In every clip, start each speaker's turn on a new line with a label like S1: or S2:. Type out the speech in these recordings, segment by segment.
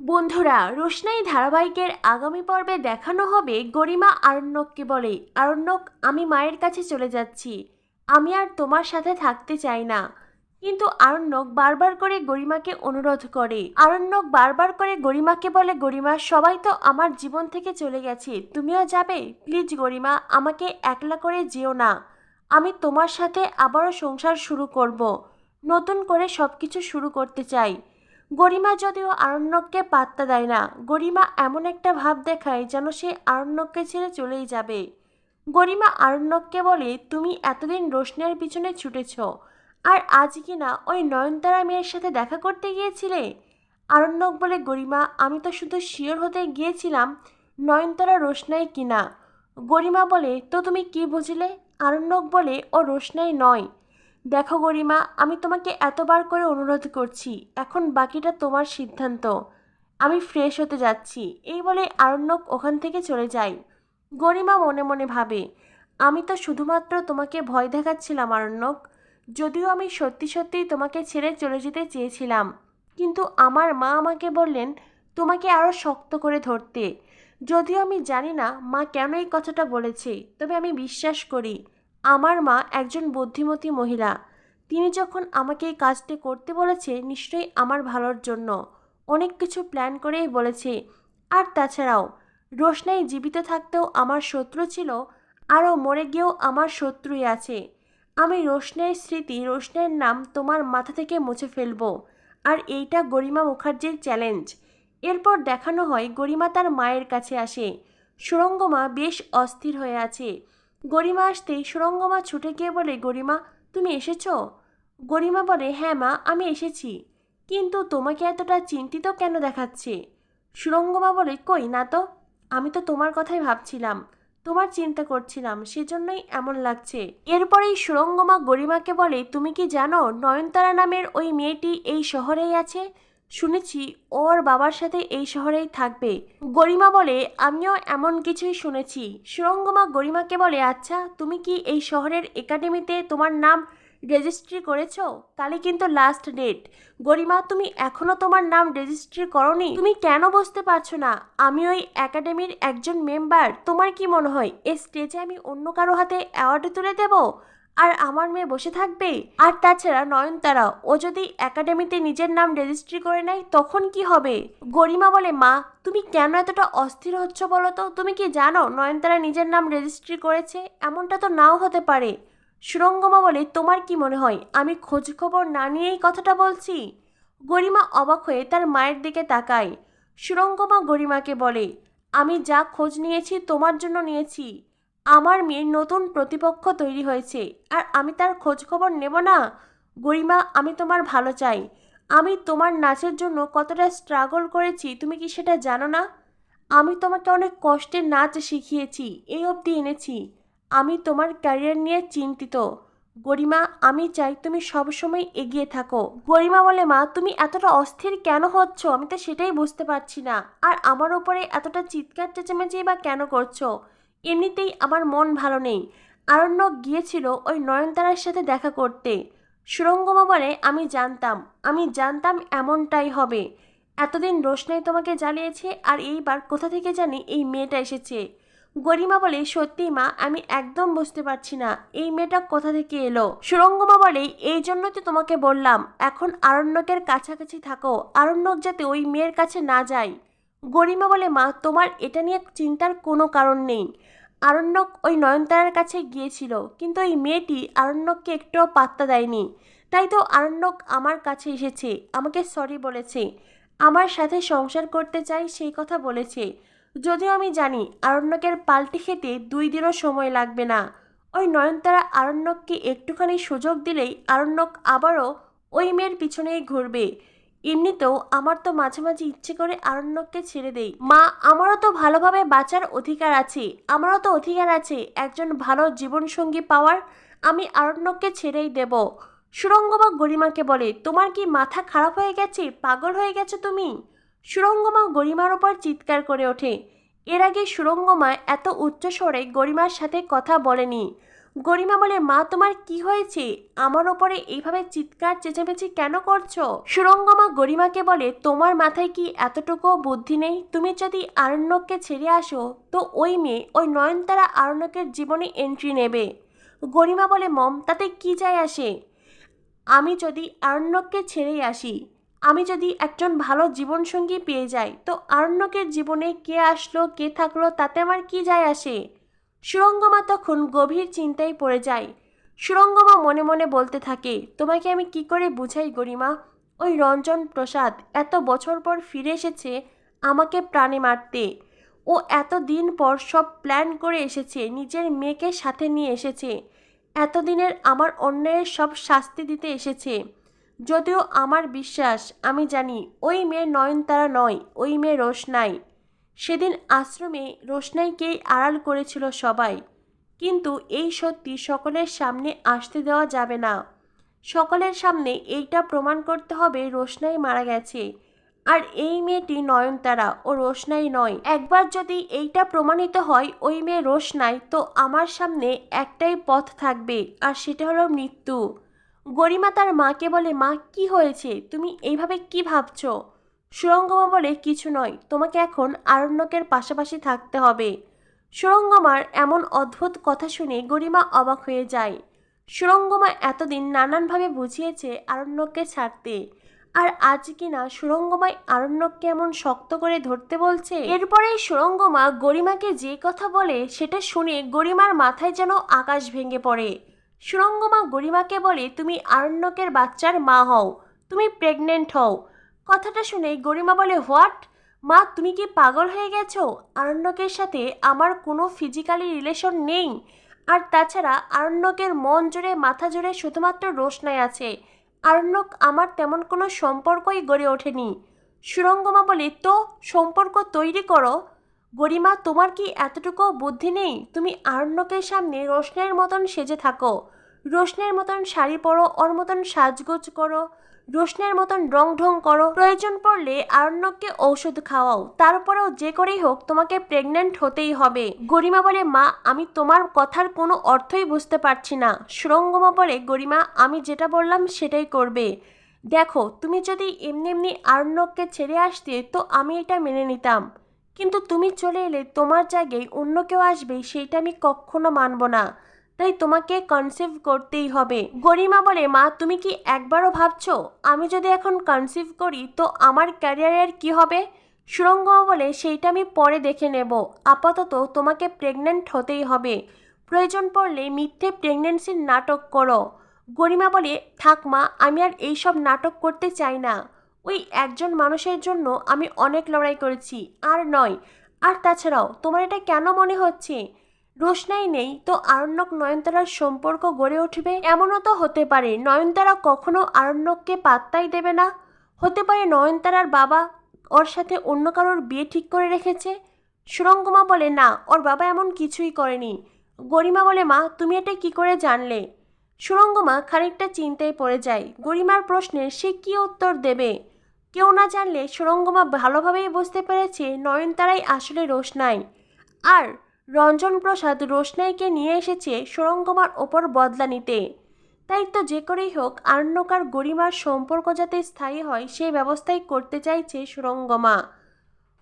S1: বন্ধুরা, রোশনাই ধারাবাহিকের আগামী পর্বে দেখানো হবে গরিমা আরণ্যককে বলে আরণ্যক, আমি মায়ের কাছে চলে যাচ্ছি। আমি আর তোমার সাথে থাকতে চাই না। কিন্তু আরণ্যক বারবার করে গরিমাকে অনুরোধ করে। আরণ্যক বারবার করে গরিমাকে বলে, গরিমা, সবাই তো আমার জীবন থেকে চলে গেছে। তুমিও যাবে? প্লিজ গরিমা, আমাকে একলা করে যেও না। আমি তোমার সাথে আবারও সংসার শুরু করব। নতুন করে সব কিছু শুরু করতে চাই। গরিমা যদিও আরণ্যককে পাত্তা দেয় না, গরিমা এমন একটা ভাব দেখায় যেন সে আরণ্যককে ছেড়ে চলেই যাবে। গরিমা আরণ্যককে বলে, তুমি এতদিন রোশনের পিছনে ছুটেছ, আর আজ কি না ওই নয়নতারা মেয়ের সাথে দেখা করতে গিয়েছিলে? আরণ্যক বলে, গরিমা, আমি তো শুধু শিওর হতে গিয়েছিলাম নয়নতারা রোশনাই কিনা গরিমা বলে, তো তুমি কি বুঝলে? আরণ্যক বলে, ও রোশনাই নয় দেখো গরিমা, আমি তোমাকে এতবার করে অনুরোধ করছি, এখন বাকিটা তোমার সিদ্ধান্ত। আমি ফ্রেশ হতে যাচ্ছি, এই বলে আরণ্যক ওখান থেকে চলে যায়। গরিমা মনে মনে ভাবে, আমি তো শুধুমাত্র তোমাকে ভয় দেখাচ্ছিলাম আরণ্যক, যদিও আমি সত্যি সত্যিই তোমাকে ছেড়ে চলে যেতে চেয়েছিলাম। কিন্তু আমার মা আমাকে বললেন, তোমাকে আরও শক্ত করে ধরতে। যদিও আমি জানি না মা কেন এই কথাটা বলেছে, তবে আমি বিশ্বাস করি। আমার মা একজন বুদ্ধিমতী মহিলা। তিনি যখন আমাকে এই কাজটি করতে বলেছে, নিশ্চয়ই আমার ভালোর জন্য। অনেক কিছু প্ল্যান করেই বলেছে। আর তাছাড়াও, রোশনাই জীবিত থাকতেও আমার শত্রু ছিল, আরও মরে গিয়েও আমার শত্রুই আছে। আমি রোশনাইয়ের স্মৃতি, রোশনাইয়ের নাম তোমার মাথা থেকে মুছে ফেলব। আর এইটা গরিমা মুখার্জির চ্যালেঞ্জ। এরপর দেখানো হয় গরিমা তার মায়ের কাছে আসে। সুরঙ্গমা বেশ অস্থির হয়ে আছে। গরিমা আসতেই সুরঙ্গমা ছুটে গিয়ে বলে, গরিমা, তুমি এসেছ? গরিমা বলে হ্যাঁ মা, আমি এসেছি। কিন্তু তোমাকে এতটা চিন্তিত কেন দেখাচ্ছে? সুরঙ্গমা বলে, কই, না তো, আমি তো তোমার কথাই ভাবছিলাম, তোমার চিন্তা করছিলাম, সেজন্যই এমন লাগছে। এরপরেই সুরঙ্গমা গরিমাকে বলে, তুমি কি জানো, নয়নতারা নামের ওই মেয়েটি এই শহরেই আছে? শুনেছি ওর বাবার সাথে এই শহরেই থাকবে। গরিমা বলে, আমিও এমন কিছুই শুনেছি। সুরঙ্গমা গরিমাকে বলে আচ্ছা তুমি কি এই শহরের একাডেমিতে তোমার নাম রেজিস্ট্রি করেছ? কালই কিন্তু লাস্ট ডেট গরিমা, তুমি এখনও তোমার নাম রেজিস্ট্রি করনি? তুমি কেন বুঝতে পারছ না? আমি ওই একাডেমির একজন মেম্বার তোমার কি মনে হয় এই স্টেজে আমি অন্য কারও হাতে অ্যাওয়ার্ড তুলে দেব? আর আমার মেয়ে বসে থাকবে? আর তাছাড়া নয়নতারা, ও যদি একাডেমিতে নিজের নাম রেজিস্ট্রি করে নেয়, তখন কি হবে? গরিমা বলে, মা, তুমি কেন এতটা অস্থির হচ্ছ বলো তো? তুমি কি জানো নয়নতারা নিজের নাম রেজিস্ট্রি করেছে? এমনটা তো নাও হতে পারে। সুরঙ্গমা বলে, তোমার কি মনে হয়? আমি খোঁজ খবর না নিয়েই কথাটা বলছি? গরিমা অবাক হয়ে তার মায়ের দিকে তাকায়। সুরঙ্গমা গরিমাকে বলে, আমি যা খোঁজ নিয়েছি, তোমার জন্য নিয়েছি। আমার মেয়ের নতুন প্রতিপক্ষ তৈরি হয়েছে, আর আমি তার খোঁজ খবর নেব না? গরিমা, আমি তোমার ভালো চাই। আমি তোমার নাচের জন্য কতটা স্ট্রাগল করেছি, তুমি কি সেটা জানো না? আমি তোমাকে অনেক কষ্টে নাচ শিখিয়েছি, এই অবধি এনেছি। আমি তোমার ক্যারিয়ার নিয়ে চিন্তিত। গরিমা, আমি চাই তুমি সবসময় এগিয়ে থাকো। গরিমা বলে, মা, তুমি এতটা অস্থির কেন হচ্ছ? আমি তো সেটাই বুঝতে পারছি না। আর আমার উপরে এতটা চিৎকার চেঁচামেচি বা কেন করছ? এমনিতেই আমার মন ভালো নেই। আরণ্যক গিয়েছিল ওই নয়নতারার সাথে দেখা করতে। সুরঙ্গমা বলে, আমি জানতাম আমি জানতাম এমনটাই হবে। এতদিন রোশনাই তোমাকে জ্বালিয়েছে আর এইবার কোথা থেকে জানি এই মেয়েটা এসেছে? গরিমা বলে, সত্যি মা, আমি একদম বুঝতে পারছি না, এই মেয়েটা কোথা থেকে এলো? সুরঙ্গমা বলে, এই জন্য তো তোমাকে বললাম, এখন আরণ্যকের কাছাকাছি থাকো, আরণ্যক যাতে ওই মেয়ের কাছে না যায়। গরিমা বলে, মা, তোমার এটা নিয়ে চিন্তার কোনো কারণ নেই। আরণ্যক ওই নয়নতারার কাছে গিয়েছিল, কিন্তু ওই মেয়েটি আরণ্যককে একটুও পাত্তা দেয়নি। তাই তো আরণ্যক আমার কাছে এসেছে, আমাকে সরি বলেছে। আমার সাথে সংসার করতে চাই, সেই কথা বলেছে। যদিও আমি জানি আরণ্যকের পাল্টি খেতে দুই দিনও সময় লাগবে না। ওই নয়নতারা আরণ্যককে একটুখানি সুযোগ দিলেই আরণ্যক আবারও ওই মেয়ের পিছনেই ঘুরবে। এমনিতেও আমার তো মাঝে মাঝে ইচ্ছে করে আরণ্যককে ছেড়ে দেই। মা, আমারও তো ভালোভাবে বাঁচার অধিকার আছে। আমারও তো অধিকার আছে একজন ভালো জীবনসঙ্গী পাওয়ার। আমি আরণ্যককে ছেড়েই দেব। সুরঙ্গমা গরিমাকে বলে, তোমার কি মাথা খারাপ হয়ে গেছে? পাগল হয়ে গেছো তুমি? সুরঙ্গমা গরিমার ওপর চিৎকার করে ওঠে। এর আগে সুরঙ্গমা এত উচ্চস্বরে গরিমার সাথে কথা বলেনি। গরিমা বলে, মা, তোমার কি হয়েছে? আমার ওপরে এইভাবে চিৎকার, চেঁচামেচি কেন করছ? সুরঙ্গমা গরিমাকে বলে, তোমার মাথায় কি এতটুকু বুদ্ধি নেই? তুমি যদি আরণ্যককে ছেড়ে আসো, তো ওই মেয়ে, ওই নয়নতারা আরণ্যকের জীবনে এন্ট্রি নেবে। গরিমা বলে, মম, তাতে কি যায় আসে? আমি যদি আরণ্যককে ছেড়েই আসি, আমি যদি একজন ভালো জীবনসঙ্গী পেয়ে যাই, তো আরণ্যকের জীবনে কে আসলো, কে থাকল, তাতে আমার কি যায় আসে? সুরঙ্গমা তখন গভীর চিন্তায় পড়ে যায়। সুরঙ্গমা মনে মনে বলতে থাকে, তোমাকে আমি কি করে বুঝাই গরিমা? ওই রঞ্জন প্রসাদ এত বছর পর ফিরে এসেছে আমাকে প্রাণে মারতে। ও এত দিন পর সব প্ল্যান করে এসেছে, নিজের মেয়েকে সাথে নিয়ে এসেছে। এতদিনের আমার অন্যায়ের সব শাস্তি দিতে এসেছে। যদিও আমার বিশ্বাস, আমি জানি, ওই মেয়ে নয়নতারা নয়, ওই মেয়ে রোশনাই। সেদিন আশ্রমে রোশনাইকেই আড়াল করেছিল সবাই। কিন্তু এই সত্যি সকলের সামনে আসতে দেওয়া যাবে না। সকলের সামনে এইটা প্রমাণ করতে হবে রোশনাই মারা গেছে। আর এই মেয়েটি নয়নতারা ও রোশনাই নয়। একবার যদি এইটা প্রমাণিত হয় ওই মেয়ে রোশনাই, তো আমার সামনে একটাই পথ থাকবে, আর সেটা হলো মৃত্যু। গরিমা তার মাকে বলে, মা, কি হয়েছে? তুমি এইভাবে কি ভাবছ? সুরঙ্গমা বলে কিছু নয়, তোমাকে এখন আরণ্যকের পাশাপাশি থাকতে হবে। সুরঙ্গমার এমন অদ্ভুত কথা শুনে গরিমা অবাক হয়ে যায়। সুরঙ্গমা এতদিন নানানভাবে বুঝিয়েছে আরণ্যককে ছাড়তে। আর আজ কিনা সুরঙ্গমায় আরণ্যককে এমন শক্ত করে ধরতে বলছে। এরপরে সুরঙ্গমা গরিমাকে যে কথা বলে সেটা শুনে গরিমার মাথায় যেন আকাশ ভেঙে পড়ে। সুরঙ্গমা গরিমাকে বলে, তুমি আরণ্যকের বাচ্চার মা হও। তুমি প্রেগনেন্ট হও। কথাটা শুনে গরিমা বলে, হোয়াট? মা, তুমি কি পাগল হয়ে গেছো? আরণ্যকের সাথে আমার কোনো ফিজিক্যালি রিলেশন নেই। আর তাছাড়া আরণ্যকের মন জুড়ে, মাথা জুড়ে শুধুমাত্র রোশনাই আছে। আরণ্যক আমার তেমন কোনো সম্পর্কই গড়ে ওঠেনি। সুরঙ্গমা বলে, তো, সম্পর্ক তৈরি করো। গরিমা, তোমার কি এতটুকু বুদ্ধি নেই? তুমি আরণ্যকের সামনে রোশনের মতন সেজে থাকো। রোশনের মতন শাড়ি পরো, ওর মতন সাজগোজ করো। রোশনের মতন রং ঢং করো। প্রয়োজন পড়লে আরণ্যককে ঔষধ খাওয়াও। তারপরেও যে করেই হোক, তোমাকে প্রেগনেন্ট হতেই হবে। গরিমা বলে, মা, আমি তোমার কথার কোনো অর্থই বুঝতে পারছি না। সুরঙ্গমা বলে, গরিমা, আমি যেটা বললাম সেটাই করবে। দেখো, তুমি যদি এমনি এমনি আরণ্যককে ছেড়ে আসতে, তো আমি এটা মেনে নিতাম। কিন্তু তুমি চলে এলে তোমার জায়গায় অন্য কেউ আসবে, সেইটা আমি কখনো মানব না। তাই তোমাকে কনসিভ করতেই হবে। গরিমা বলে, মা, তুমি কি একবারও ভাবছ আমি যদি এখন কনসিভ করি, তো আমার ক্যারিয়ারের কি হবে? সুরঙ্গমা বলে, সেইটা আমি পরে দেখে নেব। আপাতত তোমাকে প্রেগনেন্ট হতেই হবে। প্রয়োজন পড়লে মিথ্যে প্রেগনেন্সির নাটক করো। গরিমা বলে, থাক মা, আমি আর এইসব নাটক করতে চাই না। ওই একজন মানুষের জন্য আমি অনেক লড়াই করেছি, আর নয়। আর তাছাড়াও, তোমার এটা কেন মনে হচ্ছে? রোশনাই নেই, তো আরণ্যক নয়নতারার সম্পর্ক গড়ে উঠবে? এমনও তো হতে পারে, নয়নতারা কখনো আরণ্যককে পাত্তাই দেবে না। হতে পারে নয়নতারার বাবা ওর সাথে অন্য কারোর বিয়ে ঠিক করে রেখেছে? সুরঙ্গমা বলে, না, ওর বাবা এমন কিছুই করেনি। গরিমা বলে, মা, তুমি এটা কি করে জানলে? সুরঙ্গমা খানিকটা চিন্তায় পড়ে যায়। গরিমার প্রশ্নে, সে কি উত্তর দেবে? কেউ না জানলে সুরঙ্গমা ভালোভাবেই বুঝতে পেরেছে নয়নতারাই আসলে রোশনাই। আর রঞ্জন প্রসাদ রোশনাইকে নিয়ে এসেছে সুরঙ্গমার ওপর বদলা নিতে। তাই তো যে করেই হোক, আরণ্যকার গরিমার সম্পর্ক যাতে স্থায়ী হয় সেই ব্যবস্থাই করতে চাইছে সুরঙ্গমা।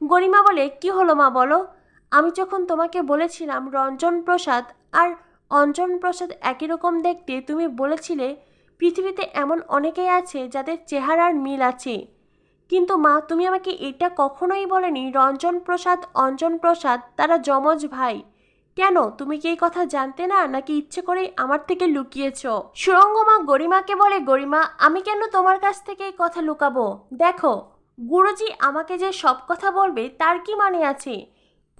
S1: গরিমা বলে, কি হলো মা, বলো? আমি যখন তোমাকে বলেছিলাম রঞ্জন প্রসাদ আর অঞ্জন প্রসাদ একই রকম দেখতে, তুমি বলেছিলে, পৃথিবীতে এমন অনেকেই আছে যাদের চেহারার মিল আছে। কিন্তু মা, তুমি আমাকে এটা কখনোই বলেনি। রঞ্জন প্রসাদ, অঞ্জন প্রসাদ, তারা যমজ ভাই। কেন? তুমি কি এই কথা জানতে না, নাকি ইচ্ছে করেই আমার থেকে লুকিয়েছ? সুরঙ্গমা গরিমাকে বলে, গরিমা, আমি কেন তোমার কাছ থেকে এই কথা লুকাবো? দেখো, গুরুজি আমাকে যে সব কথা বলবে, তার কি মানে আছে?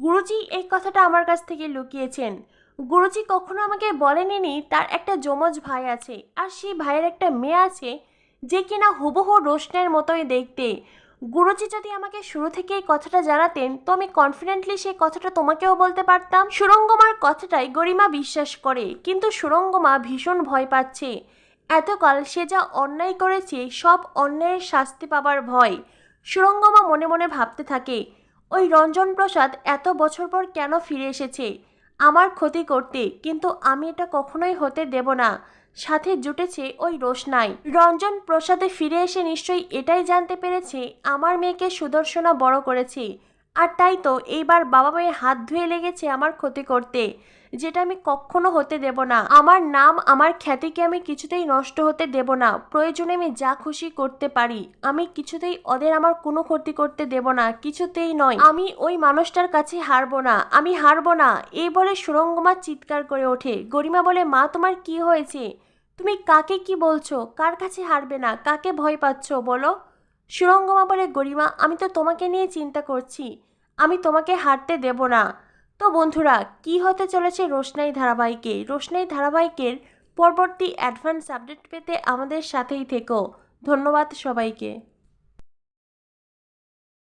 S1: গুরুজি এই কথাটা আমার কাছ থেকে লুকিয়েছেন। গুরুজি কখনো আমাকে বলেনি তার একটা যমজ ভাই আছে। আর সেই ভাইয়ের একটা মেয়ে আছে যে কিনা হুবহু রোশনের মতোই দেখতে। গুরুজি যদি আমাকে শুরু থেকে এই কথাটা জানাতেন, তো আমি কনফিডেন্টলি সেই কথাটা তোমাকেও বলতে পারতাম। সুরঙ্গমার কথাটাই গরিমা বিশ্বাস করে, কিন্তু সুরঙ্গমা ভীষণ ভয় পাচ্ছে। এতকাল সে যা অন্যায় করেছে, সব অন্যায়ের শাস্তি পাবার ভয়। সুরঙ্গমা মনে মনে ভাবতে থাকে, ওই রঞ্জন প্রসাদ এত বছর পর কেন ফিরে এসেছে? আমার ক্ষতি করতে, কিন্তু আমি এটা কখনোই হতে দেব না। সাথে জুটেছে ওই রোশনাই। রঞ্জন প্রসাদে ফিরে এসে নিশ্চয়ই এটাই জানতে পেরেছে, আমার মেয়েকে সুদর্শনা বড় করেছে। আর তাই তো এইবার বাবা মেয়ে হাত ধুয়ে লেগেছে আমার ক্ষতি করতে, যেটা আমি কখনো হতে দেব না। আমার নাম, আমার খ্যাতিকে আমি কিছুতেই নষ্ট হতে দেব না। প্রয়োজনে আমি যা খুশি করতে পারি, আমি কিছুতেই ওদের আমার কোনো ক্ষতি করতে দেব না, কিছুতেই নয়। আমি ওই মানুষটার কাছে হারবো না, আমি হারবো না, এই বলে সুরঙ্গমা চিৎকার করে ওঠে। গরিমা বলে, মা, তোমার কি হয়েছে? তুমি কাকে কি বলছো? কার কাছে হারবে না? কাকে ভয় পাচ্ছ বলো? সুরঙ্গমা বলে, গরিমা, আমি তো তোমাকে নিয়ে চিন্তা করছি। আমি তোমাকে হারতে দেব না। তো বন্ধুরা, কি হতে চলেছে রোশনাই ধারাবাহিকে? রোশনাই ধারাবাহিকের পরবর্তী অ্যাডভান্স আপডেট পেতে আমাদের সাথেই থেকো। ধন্যবাদ সবাইকে।